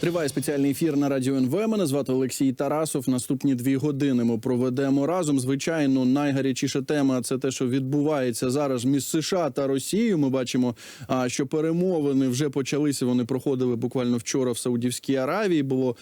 Триває спеціальний ефір на радіо НВ. Мене звати Олексій Тарасов. Наступні дві години ми проведемо разом. Звичайно, найгарячіша тема це те, що відбувається зараз між США та Росією. Ми бачимо, що перемовини вже почалися. Вони проходили буквально вчора в Саудівській Аравії. Було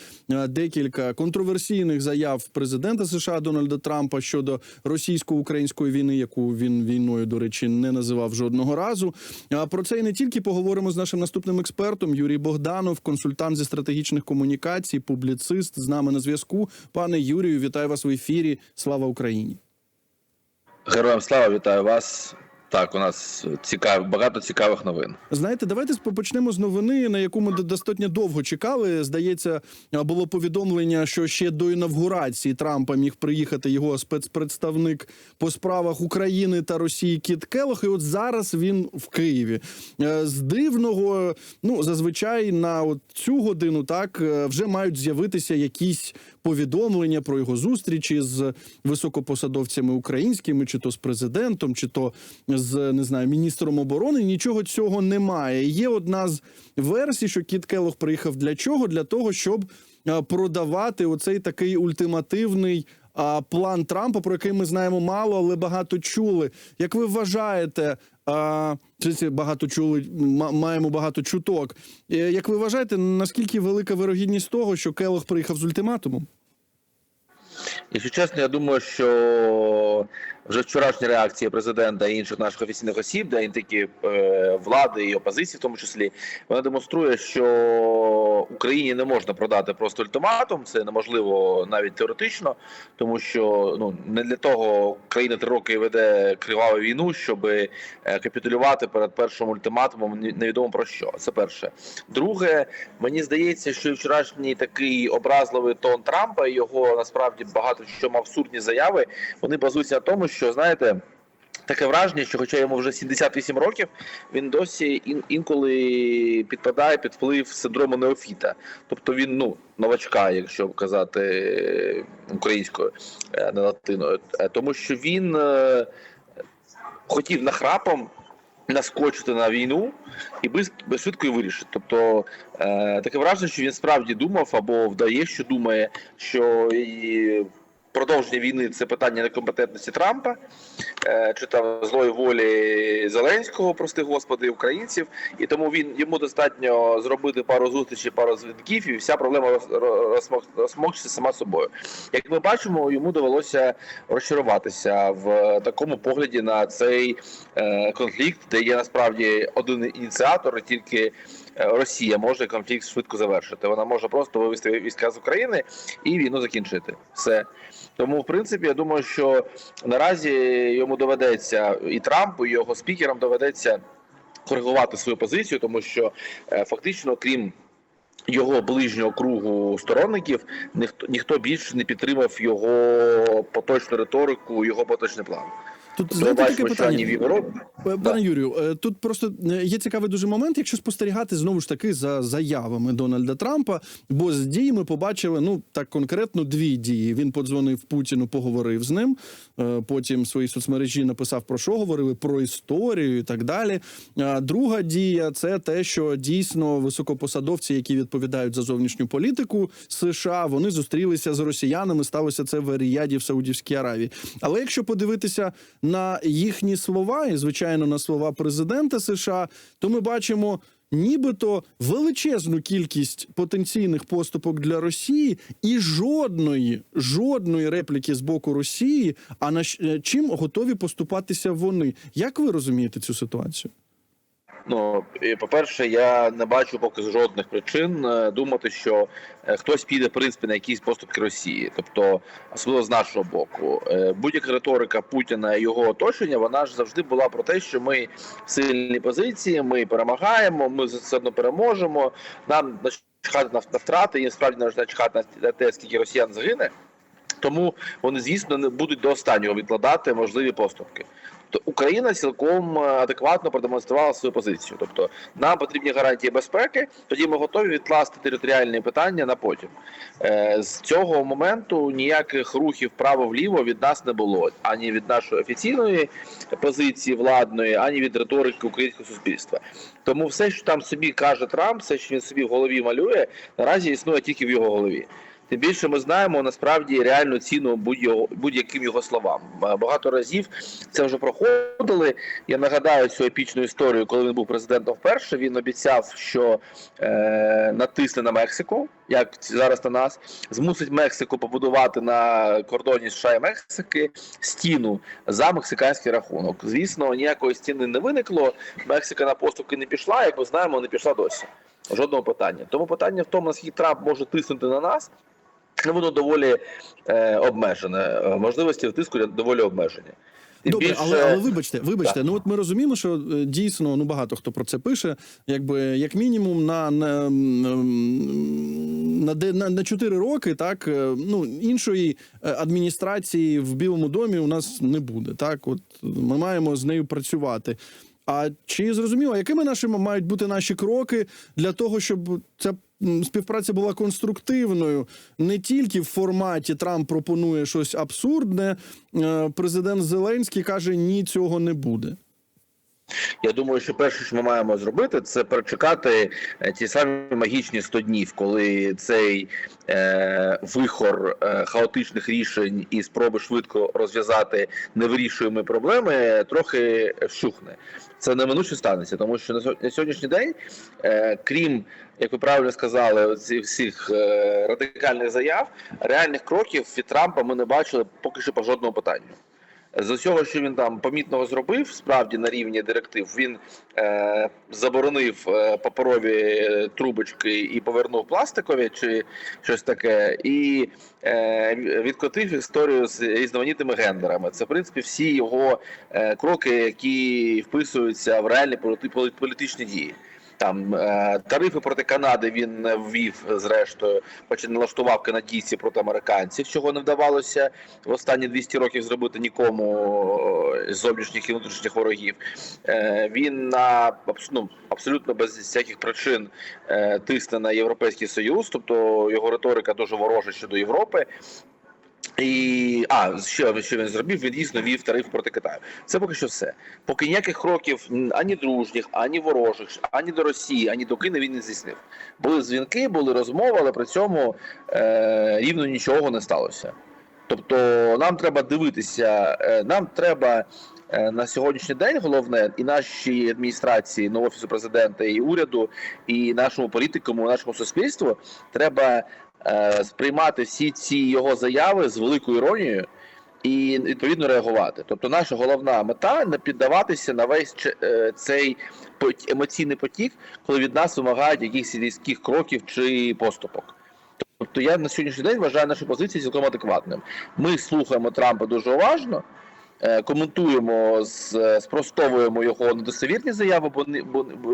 декілька контроверсійних заяв президента США Дональда Трампа щодо російсько-української війни, яку він війною, до речі, не називав жодного разу. А про це і не тільки поговоримо з нашим наступним експертом Юрій Богданов, консультант зі стратегічних комунікацій, публіцист з нами на зв'язку. Пане Юрію, вітаю вас в ефірі. Слава Україні! Героям слава, вітаю вас. Так, у нас цікав, багато цікавих новин. Знаєте, давайте почнемо з новини, на яку ми достатньо довго чекали. Здається, було повідомлення, що ще до інавгурації Трампа міг приїхати його спецпредставник по справах України та Росії Кіт Келох. І от зараз він в Києві. Е, З дивного, ну зазвичай на от цю годину так е, вже мають з'явитися якісь повідомлення про його зустрічі з високопосадовцями українськими, чи то з президентом, чи то з не знаю міністром оборони. Нічого цього немає. Є одна з версій, що Кіт Келох приїхав для чого? Для того, щоб е, продавати оцей такий ультимативний. а, План Трампа, про який ми знаємо мало, але багато чули. Як ви вважаєте, а, це багато чули, ма- маємо багато чуток. Е, Як ви вважаєте, наскільки велика вирогідність того, що Келох приїхав з ультиматумом? Якщо чесно, я думаю, що вже вчорашні реакції президента і інших наших офіційних осіб, де такі е, влади і опозиції, в тому числі, вона демонструє, що Україні не можна продати просто ультиматум. Це неможливо навіть теоретично, тому що ну не для того країна три роки веде криваву війну, щоб е, капітулювати перед першим ультиматумом невідомо про що. Це перше. Друге, мені здається, що вчорашній такий образливий тон Трампа і його насправді багато в чому абсурдні заяви. Вони базуються на тому, що знаєте. Таке враження, що, хоча йому вже 78 років, він досі ін- інколи підпадає під вплив синдрому неофіта. Тобто він ну новачка, якщо казати е, українською, е, не латиною, Е, тому що він е, хотів нахрапом наскочити на війну і без, без швидко вирішити. Тобто е, таке враження, що він справді думав або вдає, що думає, що і продовження війни це питання некомпетентності Трампа, е, чи там злої волі Зеленського, прости господи, українців, і тому він йому достатньо зробити пару зустрічей, пару дзвінків, і вся проблема роз- сама собою. Як ми бачимо, йому довелося розчаруватися в такому погляді на цей е, конфлікт, де є насправді один ініціатор, тільки е, Росія може конфлікт швидко завершити. Вона може просто вивести війська з України і війну закінчити. Все. Тому, в принципі, я думаю, що наразі йому доведеться і Трампу, і його спікерам доведеться коригувати свою позицію, тому що е, фактично, крім його ближнього кругу сторонників, ніхто ніхто більше не підтримав його поточну риторику, його поточний план. Тут ми знаєте таке питання. Європі. Пане Да. Юрію, е, тут просто е, є цікавий дуже момент, якщо спостерігати знову ж таки за заявами Дональда Трампа, бо з дій ми побачили ну так конкретно дві дії. Він подзвонив Путіну, поговорив з ним. е, Потім в своїй соцмережі написав про що говорили, про історію і так далі. А Друга дія це те, що дійсно високопосадовці, які відповідають за зовнішню політику США, вони зустрілися з росіянами. Сталося це в Ріяді в Саудівській Аравії. Але якщо подивитися на їхні слова, і звичайно на слова президента США, то ми бачимо. Нібито величезну кількість потенційних поступок для Росії і жодної жодної репліки з боку Росії. А на е, чим готові поступатися вони? Як ви розумієте цю ситуацію? Ну, і, по-перше, я не бачу поки жодних причин е, думати, що е, хтось піде в принципі на якісь поступки Росії, тобто особливо з нашого боку. Е, Будь-яка риторика Путіна і його оточення, вона ж завжди була про те, що ми в сильній позиції, ми перемагаємо, ми все одно переможемо. Нам начхати на, втрати, їм справді начхати на те, скільки росіян загине. Тому вони, звісно, не будуть до останнього відкладати можливі поступки. То Україна цілком е, адекватно продемонструвала свою позицію. Тобто нам потрібні гарантії безпеки, тоді ми готові відкласти територіальні питання на потім. Е, З цього моменту ніяких рухів вправо-вліво від нас не було ані від нашої офіційної позиції владної, ані від риторики українського суспільства. Тому все, що там собі каже Трамп, все, що він собі в голові малює, наразі існує тільки в його голові. Тим більше ми знаємо насправді реальну ціну будь-яким його словам. Багато разів це вже проходили. Я нагадаю цю епічну історію, коли він був президентом вперше. Він обіцяв, що е, натисне на Мексику, як зараз на нас, змусить Мексику побудувати на кордоні США і Мексики стіну за мексиканський рахунок. Звісно, ніякої стіни не виникло. Мексика на поступки не пішла, як ми знаємо, не пішла досі. Жодного питання. Тому питання в тому, наскільки Трамп може тиснути на нас. Ну, воно доволі е, обмежене. Е, Можливості тиску доволі обмежені. Тим Добре, більше- але, але вибачте, вибачте. Так. Ну от ми розуміємо, що е, дійсно ну багато хто про це пише. Якби як мінімум на, на, на, на, на 4 роки, так е, ну іншої адміністрації в Білому домі у нас не буде. Так, от ми маємо з нею працювати. А чи зрозуміло, якими нашими мають бути наші кроки для того, щоб ця співпраця була конструктивною, не тільки в форматі Трамп пропонує щось абсурдне, е, президент Зеленський каже: ні, цього не буде. Я думаю, що перше, що ми маємо зробити, це перечекати е, ті самі магічні 100 днів, коли цей е, вихор е, хаотичних рішень і спроби швидко розв'язати невирішуємі проблеми трохи вщухне. Це неминуче станеться, тому що на сьо- на сьогоднішній день, е, крім як ви правильно сказали, цих всіх е, радикальних заяв, реальних кроків від Трампа ми не бачили поки що по жодному питанню. З усього, що він там помітного зробив, справді на рівні директив, він е, заборонив е, паперові е, трубочки і повернув пластикові чи щось таке, і е, відкотив історію з різноманітними гендерами. Це в принципі всі його е, кроки, які вписуються в реальні політи- політичні дії. Там е, тарифи проти Канади він ввів зрештою, хоч налаштував канадійці проти американців, чого не вдавалося в останні 200 років зробити нікому е, з зовнішніх і внутрішніх ворогів. Е, Він на ну, абсолютно без всяких причин тисне на європейський союз, тобто його риторика дуже ворожа щодо Європи. І а що, що він зробив? Він дійсно вів тариф проти Китаю. Це поки що все. Поки ніяких кроків ані дружніх, ані ворожих, ані до Росії, ані до Кини він не здійснив. Були дзвінки, були розмови, але при цьому е, рівно нічого не сталося. Тобто, нам треба дивитися, е, нам треба. е, На сьогоднішній день головне і нашій адміністрації, ну, офісу президента, і уряду, і нашому політикуму, і нашому суспільству треба е, сприймати всі ці його заяви з великою іронією і відповідно реагувати. Тобто, наша головна мета не піддаватися на весь е, цей емоційний потік, коли від нас вимагають якихось різких кроків чи поступок. Тобто я на сьогоднішній день вважаю нашу позицію цілком адекватним. Ми слухаємо Трампа дуже уважно, коментуємо, спростовуємо його недостовірні заяви, бо,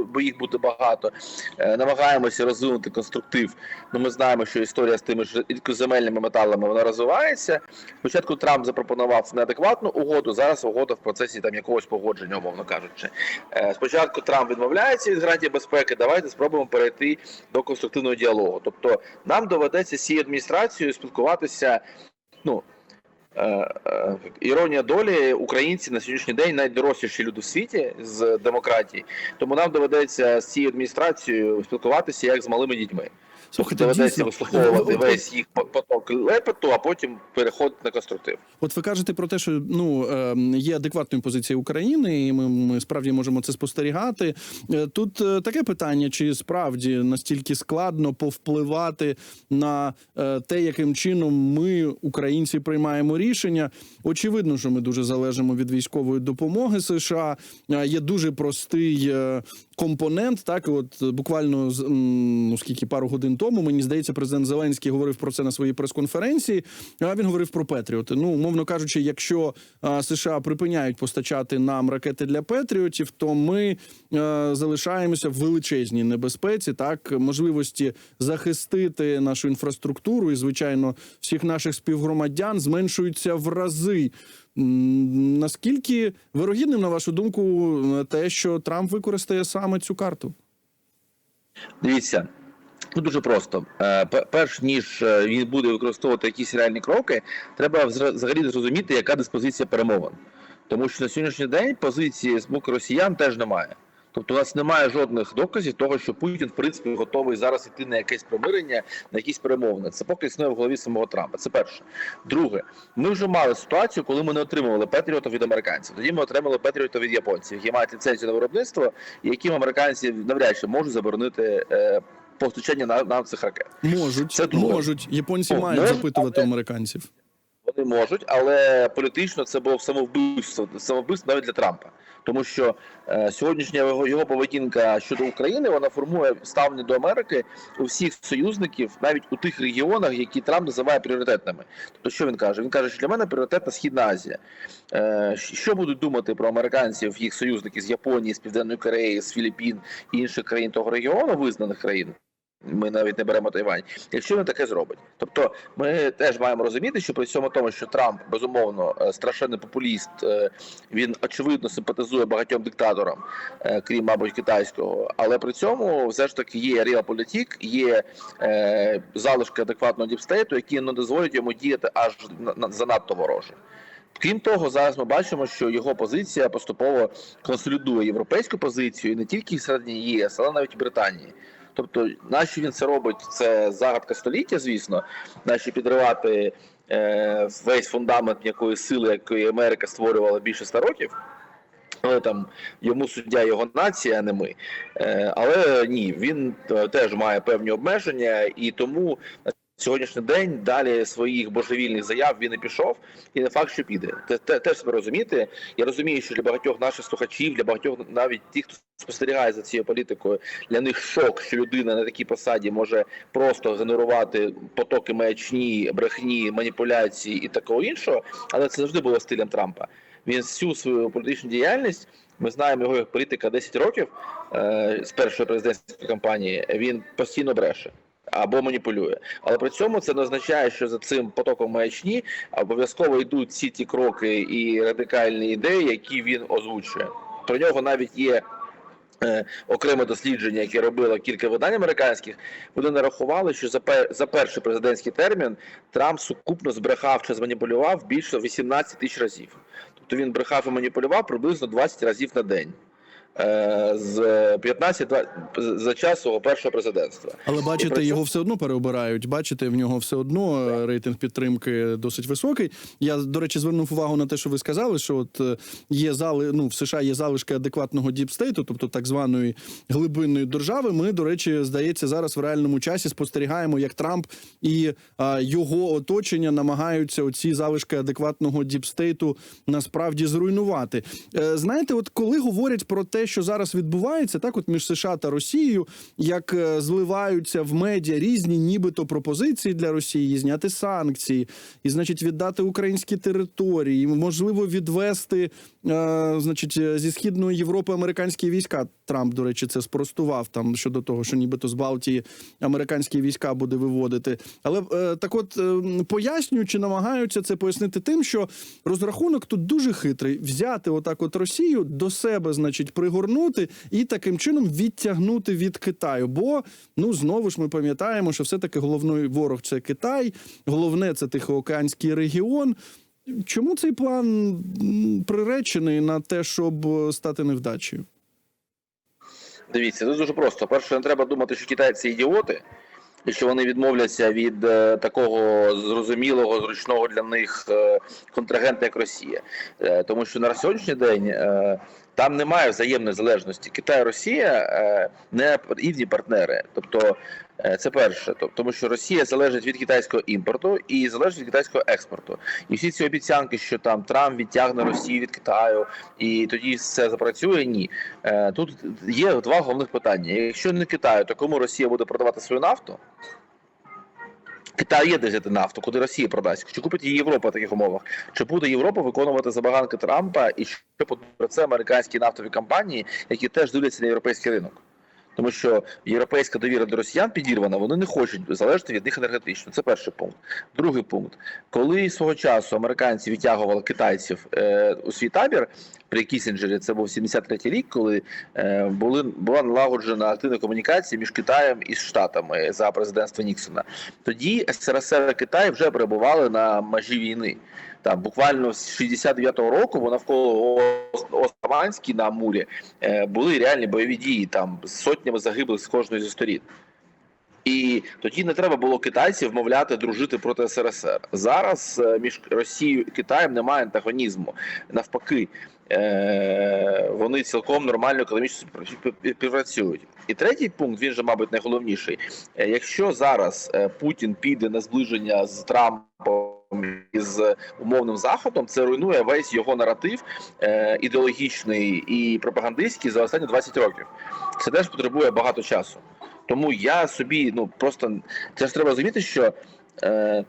бо, їх буде багато. Е, Намагаємося розвинути конструктив. Ну, ми знаємо, що історія з тими ж рідкоземельними металами вона розвивається. Спочатку Трамп запропонував неадекватну угоду, зараз угода в процесі там якогось погодження, умовно кажучи. Е, Спочатку Трамп відмовляється від гарантії безпеки. Давайте спробуємо перейти до конструктивного діалогу. Тобто, нам доведеться з цією адміністрацією спілкуватися. Ну е, е, іронія долі, українці на сьогоднішній день найдоросліші люди в світі з демократії. Тому нам доведеться з цією адміністрацією спілкуватися як з малими дітьми. Слухайте, доведеться вислуховувати весь їх поток лепету, а потім переходити на конструктив. От ви кажете про те, що ну е, є адекватною позиція України, і ми, ми справді можемо це спостерігати. Е, Тут е, таке питання: чи справді настільки складно повпливати на е, те, яким чином ми, українці, приймаємо рішення? Очевидно, що ми дуже залежимо від військової допомоги США. Е, Є дуже простий е, компонент. Так, от е, буквально ну скільки пару годин тому мені здається, президент Зеленський говорив про це на своїй прес-конференції. А він говорив про Петріоти. Ну, умовно кажучи, якщо США припиняють постачати нам ракети для Петріотів, то ми залишаємося в величезній небезпеці, так можливості захистити нашу інфраструктуру і, звичайно, всіх наших співгромадян зменшуються в рази. Наскільки вирогідним, на вашу думку, те, що Трамп використає саме цю карту? Дивіться, ну дуже просто. Е, Перш ніж е, він буде використовувати якісь реальні кроки, треба взагалі зрозуміти, яка диспозиція перемовин. Тому що на сьогоднішній день позиції з боку росіян теж немає. Тобто у нас немає жодних доказів того, що Путін в принципі готовий зараз іти на якесь примирення, на якісь перемовини. Це поки існує в голові самого Трампа. Це перше. Друге, ми вже мали ситуацію, коли ми не отримували Петріота від американців. Тоді ми отримали Петріота від японців, які мають ліцензію на виробництво, і яким американці навряд чи можуть заборонити е, постачання на, на цих ракет. Можуть, Це можуть. Японці О, мають можуть, запитувати але- американців. Вони можуть, але політично це було самовбивство, самовбивство навіть для Трампа. Тому що е, сьогоднішня його, його поведінка щодо України вона формує ставлення до Америки у всіх союзників, навіть у тих регіонах, які Трамп називає пріоритетними. Тобто, що він каже? Він каже, що для мене пріоритетна Східна Азія. Е, що будуть думати про американців, їх союзники з Японії, з Південної Кореї, з Філіппін і інших країн того регіону, визнаних країн? Ми навіть не беремо Тайвань, якщо він таке зробить. Тобто, ми теж маємо розуміти, що при цьому тому, що Трамп безумовно е, страшенний популіст, е, він очевидно симпатизує багатьом диктаторам, е, крім мабуть китайського. Але при цьому все ж таки є реалполітік, є залишки адекватного діпстейту, які не дозволять йому діяти аж на- на- занадто вороже. Крім того, зараз ми бачимо, що його позиція поступово консолідує європейську позицію і не тільки всередині ЄС, але навіть Британії. Тобто, нащо він це робить? Це загадка століття, звісно. Нащо підривати е, весь фундамент якої сили, якої Америка створювала більше ста років. Але там йому суддя його нація, а не ми. Е, але ні, він е, теж має певні обмеження, і тому сьогоднішній день далі своїх божевільних заяв він не пішов, і не факт, що піде. Те, те, теж себе розуміти. Я розумію, що для багатьох наших слухачів, для багатьох навіть тих, хто спостерігає за цією політикою, для них шок, що людина на такій посаді може просто генерувати потоки маячні, брехні, маніпуляції і такого іншого. Але це завжди було стилем Трампа. Він всю свою політичну діяльність. Ми знаємо його як політика 10 років е, з першої президентської кампанії. Він постійно бреше або маніпулює. Але при цьому це не означає, що за цим потоком маячні обов'язково йдуть всі ті кроки і радикальні ідеї, які він озвучує. Про нього навіть є. е, Окреме дослідження, яке робило кілька видань американських, вони нарахували, що за пер, за перший президентський термін Трамп сукупно збрехав чи зманіпулював більше 18 тисяч разів. Тобто він брехав і маніпулював приблизно 20 разів на день. Е, З 15 два- за час свого першого президентства. Але бачите, при його все одно переобирають. Бачите, в нього все одно е, рейтинг підтримки досить високий. Я до речі звернув увагу на те, що ви сказали, що от е, є зали, ну в США є залишки адекватного діпстейту, тобто так званої глибинної держави. Ми, до речі, здається, зараз в реальному часі спостерігаємо, як Трамп і а, його оточення намагаються оці залишки адекватного діпстейту насправді зруйнувати. Знаєте, от коли говорять про те, що зараз відбувається, так от між США та Росією, як е, зливаються в медіа різні, нібито пропозиції для Росії, зняти санкції, і значить віддати українські території, можливо, відвести, е, значить, е, зі східної Європи американські війська. Трамп, до речі, це спростував там щодо того, що нібито з Балтії американські війська буде виводити. Але е, так, от е, пояснюючи, намагаються це пояснити тим, що розрахунок тут дуже хитрий: взяти отак, от Росію до себе, значить, пригорнути і таким чином відтягнути від Китаю. Бо ну знову ж ми пам'ятаємо, що все-таки головний ворог це Китай, головне це Тихоокеанський регіон. Чому цей план приречений на те, щоб стати невдачею? Дивіться, це дуже просто. Перше, не треба думати, що китайці ідіоти, і що вони відмовляться від е, такого зрозумілого, зручного для них е, контрагента, як Росія. Е, тому що на сьогоднішній день е, там немає взаємної залежності. Китай Росія е, не рівні партнери. Тобто, е, це перше, тому що Росія залежить від китайського імпорту і залежить від китайського експорту. І всі ці обіцянки, що там Трамп відтягне Росію від Китаю, і тоді все запрацює. Ні, Е, Тут є два головних питання. Якщо не Китаю, то кому Росія буде продавати свою нафту? Китай є де взяти нафту, куди Росія продасть. Чи купить її Європа в таких умовах? Чи буде Європа виконувати забаганки Трампа і що про це американські нафтові компанії, які теж дивляться на європейський ринок? Тому що європейська довіра до росіян підірвана, вони не хочуть залежати від них енергетично. Це перший пункт. Другий пункт, коли свого часу американці відтягували китайців е, у свій табір при Кісінджері, це був 73-й рік, коли е, були була налагоджена активна комунікація між Китаєм і Штатами за президентства Ніксона. Тоді СРСР і Китай вже перебували на межі війни. Там буквально з 69-го року, бо навколо Остаманській на Амурі е, були реальні бойові дії там з сотнями загиблих з кожної зі сторін. І тоді не треба було китайців вмовляти дружити проти СРСР. Зараз е, між Росією і Китаєм немає антагонізму. Навпаки, е, вони цілком нормально економічно спів- співпрацюють. І третій пункт, він же, мабуть, найголовніший. Якщо зараз Путін піде на зближення з Трампом із умовним заходом, це руйнує весь його наратив е, ідеологічний і пропагандистський за останні 20 років. Це теж потребує багато часу. Тому я собі ну просто це ж треба розуміти, що е,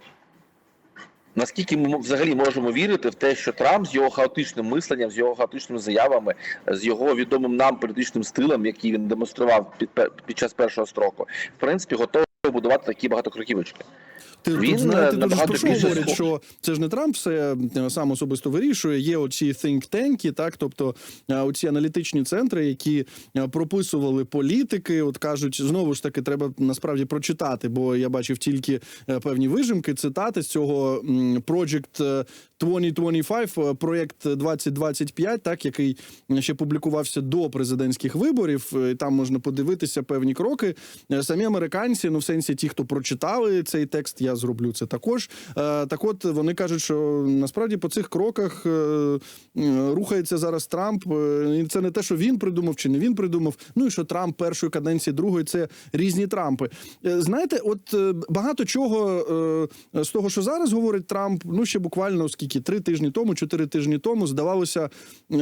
наскільки ми взагалі можемо вірити в те, що Трамп з його хаотичним мисленням, з його хаотичними заявами, з його відомим нам політичним стилем, який він демонстрував під, під час першого строку, в принципі, готовий будувати такі багатокроківочки. Ти Він, тут знаєте, е, дуже ж про що говорять, що це ж не Трамп все е, сам особисто вирішує. Є оці think tanки, так тобто е, оці аналітичні центри, які прописували політики. От кажуть, знову ж таки, треба насправді прочитати, бо я бачив тільки певні вижимки, цитати з цього Project е, 2025, е, проєкт 2025, так який ще публікувався до президентських виборів. і Там можна подивитися певні кроки. Самі американці, ну в сенсі ті, хто прочитали цей текст, я зроблю це також. Е, Так, от вони кажуть, що насправді по цих кроках е, рухається зараз Трамп. е, І це не те, що він придумав чи не він придумав. Ну і що Трамп першої каденції, другої це різні Трампи. Знаєте, от багато чого з того, що зараз говорить Трамп, ну ще буквально скільки три тижні тому, чотири тижні тому здавалося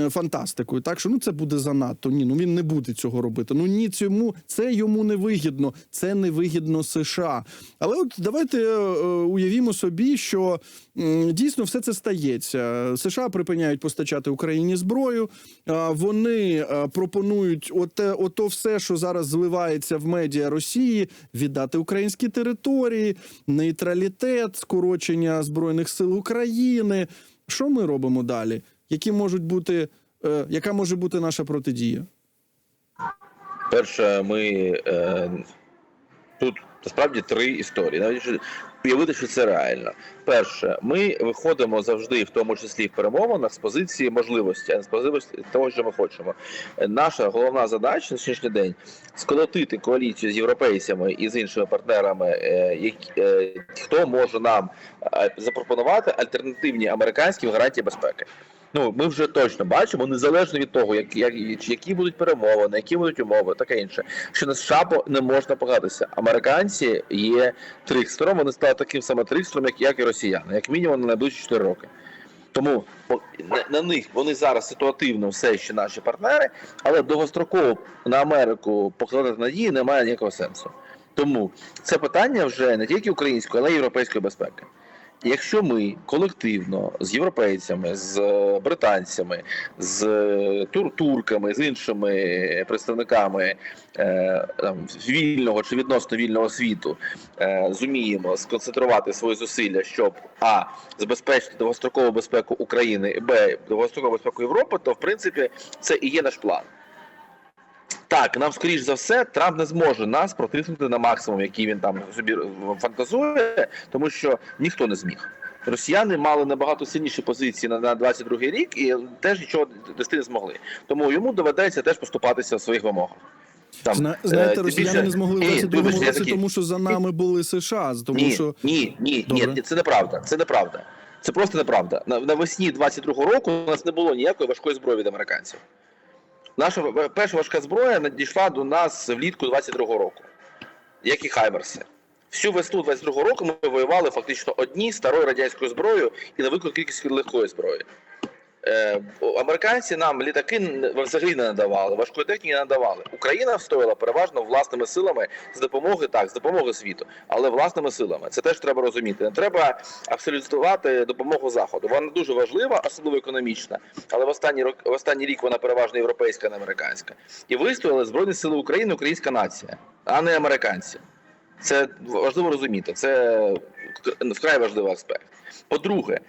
фантастикою. Так що ну це буде занадто. Ні, ну він не буде цього робити. Ну ні, цьому це йому не вигідно, це не вигідно США. Але от давайте е, е, уявімо собі, що дійсно все це стається. США припиняють постачати Україні зброю. Вони е, пропонують оте, ото все, що зараз зливається в медіа Росії, віддати українські території, нейтралітет, скорочення збройних сил України. Що ми робимо далі? Які можуть бути, е, яка може бути наша протидія? Перше, ми е, тут насправді три історії. Навіть уявити, що це реально. Перше, ми виходимо завжди, в тому числі в перемовинах, з позиції можливості, а з позиції того, що ми хочемо. Наша головна задача на сьогоднішній день сколотити коаліцію з європейцями і з іншими партнерами, е, е, хто може нам е, запропонувати альтернативні американські гарантії безпеки. Ну, ми вже точно бачимо, незалежно від того, як, як, які будуть перемовини, які будуть умови, таке інше, що на США не можна погадатися. Американці є трикстером, вони стали таким самим трикстером, як, як і росіяни, як мінімум на найближчі 4 роки. Тому на, на них вони зараз ситуативно все ще наші партнери, але довгостроково на Америку покладати надії немає ніякого сенсу. Тому це питання вже не тільки української, але й європейської безпеки. Якщо ми колективно з європейцями, з е, британцями, з е, тур турками, з іншими представниками е, там, вільного чи відносно вільного світу зуміємо сконцентрувати свої зусилля, щоб а забезпечити довгострокову безпеку України, б довгострокову безпеку Європи, то в принципі це і є наш план. Так, нам скоріш за все, Трамп не зможе нас протиснути на максимум, який він там собі фантазує, тому що ніхто не зміг. Росіяни мали набагато сильніші позиції на, на 22-й рік і теж нічого дости не змогли. Тому йому доведеться теж поступатися в своїх вимогах. Там, Зна, е, знаєте, росіяни більше- не змогли в Ні, 22 вибачте, році, такий- тому що за нами були США. Тому ні, що ні, ні, Добре. ні, це неправда. Це неправда. Це просто неправда. На навесні 22-го року у нас не було ніякої важкої зброї від американців. Наша перша важка зброя надійшла до нас влітку 22-го року, як і Хаймерси. Всю весну 22-го року ми воювали фактично одні старою радянською зброєю і невеликою кількість легкої зброї. Е, Американці нам літаки взагалі не надавали, важкої техніки не надавали. Україна встояла переважно власними силами з допомоги, так, з допомоги світу, але власними силами. Це теж треба розуміти. Не треба абсолютувати допомогу заходу. Вона дуже важлива, особливо економічна, але в останній рок в останній рік вона переважно європейська, не американська. І вистояли збройні сили України, українська нація, а не американці. Це важливо розуміти. Це вкрай важливий аспект. По-друге,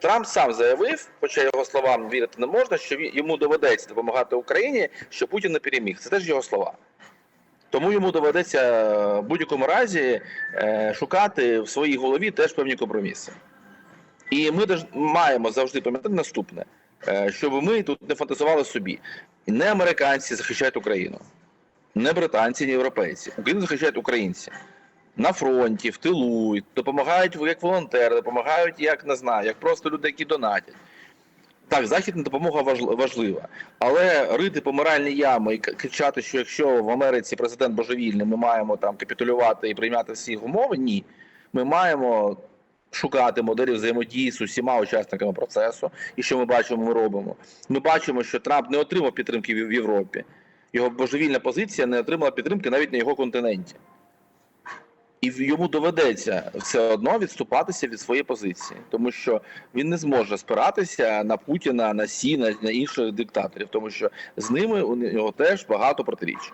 Трамп сам заявив, хоча його словам вірити не можна, що йому доведеться допомагати Україні, що Путін не переміг. Це теж його слова. Тому йому доведеться е, в будь-якому разі е, шукати в своїй голові теж певні компроміси. І ми маємо завжди пам'ятати наступне, е, щоб ми тут не фантазували собі. Не американці захищають Україну, не британці, ні європейці. Україну захищають українці на фронті, в тилу, допомагають як волонтери, допомагають як не знаю, як просто люди, які донатять. Так, західна допомога важлива, але рити помиральні ями і кричати, що якщо в Америці президент божевільний, ми маємо там капітулювати і прийняти всі умови. Ні, ми маємо шукати моделі взаємодії з усіма учасниками процесу. І що ми бачимо, ми робимо. Ми бачимо, що Трамп не отримав підтримки в Європі. Його божевільна позиція не отримала підтримки навіть на його континенті. І йому доведеться все одно відступатися від своєї позиції, тому що він не зможе спиратися на Путіна, на Сі, на, на інших диктаторів, тому що з ними у нього теж багато протиріч.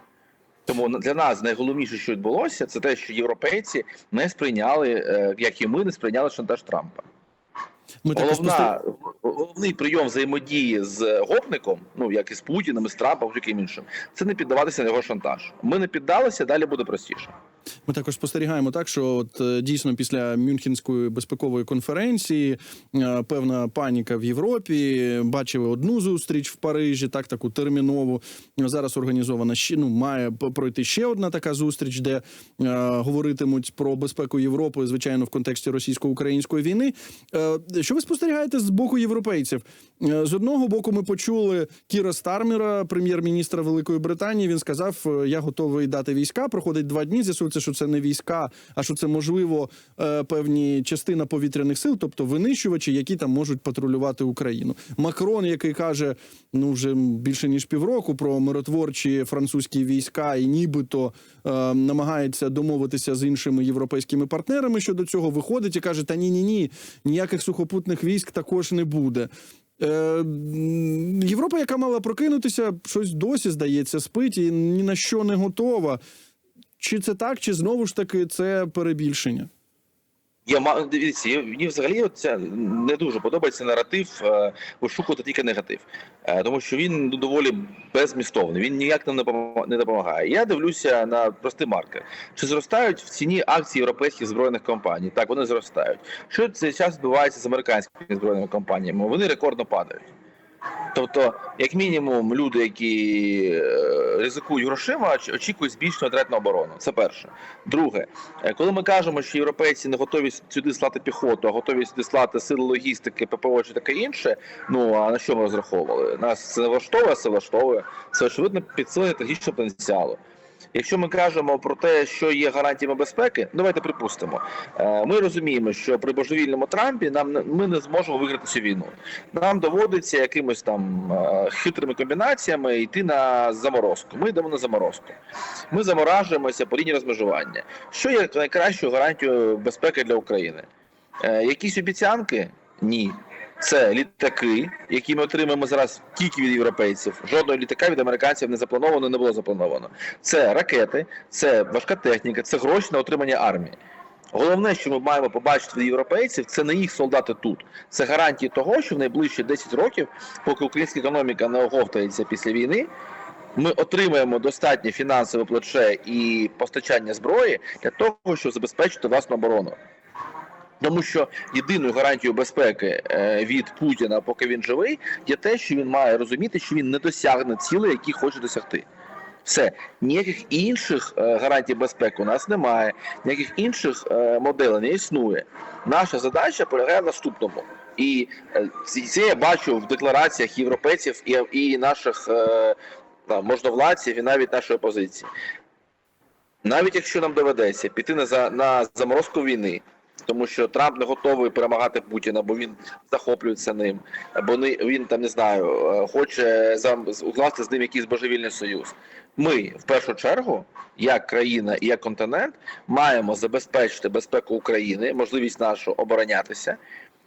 Тому для нас найголовніше, що відбулося, це те, що європейці не сприйняли, е, як і ми, не сприйняли шантаж Трампа. Ми Головна, головний прийом взаємодії з гопником, ну як і з Путіним, і з Трампом, будь-яким іншим, це не піддаватися на його шантаж. Ми не піддалися, далі буде простіше. Ми також спостерігаємо так, що от е, дійсно після Мюнхенської безпекової конференції е, певна паніка в Європі. Бачили одну зустріч в Парижі, так таку термінову. Зараз організована ще ну має пройти ще одна така зустріч, де е, говоритимуть про безпеку Європи, звичайно, в контексті російсько-української війни. Е, що ви спостерігаєте з боку європейців? Е, з одного боку, ми почули Кіра Стармера, прем'єр-міністра Великої Британії. Він сказав: Я готовий дати війська. Проходить два дні. З'ясується, що це не війська, а що це можливо е, певні частина повітряних сил, тобто винищувачі, які там можуть патрулювати Україну. Макрон, який каже, ну вже більше ніж півроку про миротворчі французькі війська, і нібито е, намагається домовитися з іншими європейськими партнерами щодо цього, виходить і каже: Та ні, ні, ні, ніяких сухопутних військ також не буде. Е, Європа, яка мала прокинутися, щось досі здається, спить і ні на що не готова. Чи це так, чи знову ж таки це перебільшення? Я дивіться, мені взагалі це не дуже подобається наратив е, вишукувати тільки негатив, Е, тому що він доволі безмістовний. Він ніяк нам не допомагає. Я дивлюся на простий маркер. Чи зростають в ціні акції європейських збройних компаній? Так, вони зростають. Що цей час відбувається з американськими збройними компаніями? Вони рекордно падають. Тобто, як мінімум, люди, які е, ризикують грошима, оч- очікують збільшення витрат на оборону. Це перше. Друге, е, коли ми кажемо, що європейці не готові сюди слати піхоту, а готові сюди слати сили логістики, ППО чи таке інше. Ну а на що ми розраховували? Нас це не влаштовує, це влаштовує. Це очевидно підсилення трагічного потенціалу. Якщо ми кажемо про те, що є гарантіями безпеки, давайте припустимо. Е, Ми розуміємо, що при божевільному Трампі нам ми не зможемо виграти цю війну. Нам доводиться якимось там е, хитрими комбінаціями йти на заморозку. Ми йдемо на заморозку. Ми заморажуємося по лінії розмежування. Що є найкращою гарантією безпеки для України? Е, Якісь обіцянки? Ні. Це літаки, які ми отримуємо зараз тільки від європейців. Жодного літака від американців не заплановано, не було заплановано. Це ракети, це важка техніка, це гроші на отримання армії. Головне, що ми маємо побачити від європейців, це не їх солдати тут. Це гарантії того, що в найближчі 10 років, поки українська економіка не оговтається після війни, ми отримаємо достатнє фінансове плече і постачання зброї для того, щоб забезпечити власну оборону. Тому що єдиною гарантією безпеки е, від Путіна, поки він живий, є те, що він має розуміти, що він не досягне цілей, які хоче досягти. Все, ніяких інших е, гарантій безпеки у нас немає, ніяких інших е, моделей не існує. Наша задача полягає в наступному. І це- я бачу в деклараціях європейців і, наших там, можновладців, і навіть нашої опозиції. Навіть якщо нам доведеться піти на заморозку війни, Тому що Трамп не готовий перемагати Путіна, бо він захоплюється ним, бо не- він там не знаю, е, хоче укласти з ним якийсь божевільний союз. Ми в першу чергу, як країна і як континент, маємо забезпечити безпеку України, можливість нашу оборонятися,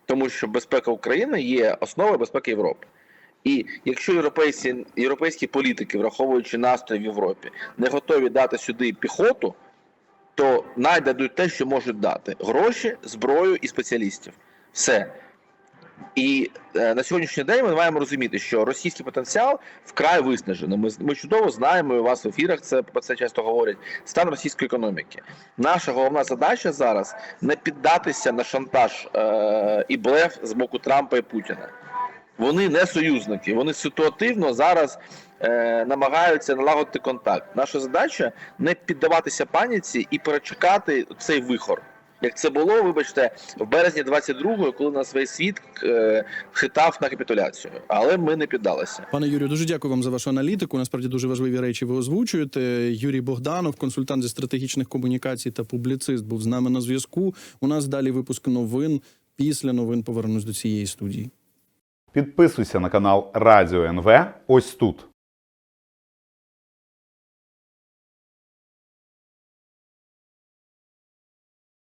тому що безпека України є основою безпеки Європи. І якщо європейські, європейські політики, враховуючи настрої в Європі, не готові дати сюди піхоту, то найдадуть те, що можуть дати: гроші, зброю і спеціалістів. Все. І е, на сьогоднішній день ми маємо розуміти, що російський потенціал вкрай виснажений. Ми, ми чудово знаємо, у вас в ефірах це про це часто говорять. Стан російської економіки. Наша головна задача зараз не піддатися на шантаж е, і блеф з боку Трампа і Путіна. Вони не союзники, вони ситуативно зараз е, намагаються налагодити контакт. Наша задача не піддаватися паніці і перечекати цей вихор. Як це було, вибачте, в березні 22-го, коли нас весь світ е, хитав на капітуляцію, але ми не піддалися. Пане Юрію, дуже дякую вам за вашу аналітику. Насправді дуже важливі речі ви озвучуєте. Юрій Богданов, консультант зі стратегічних комунікацій та публіцист, був з нами на зв'язку. У нас далі випуск новин. Після новин повернусь до цієї студії. Підписуйся на канал Радіо НВ ось тут.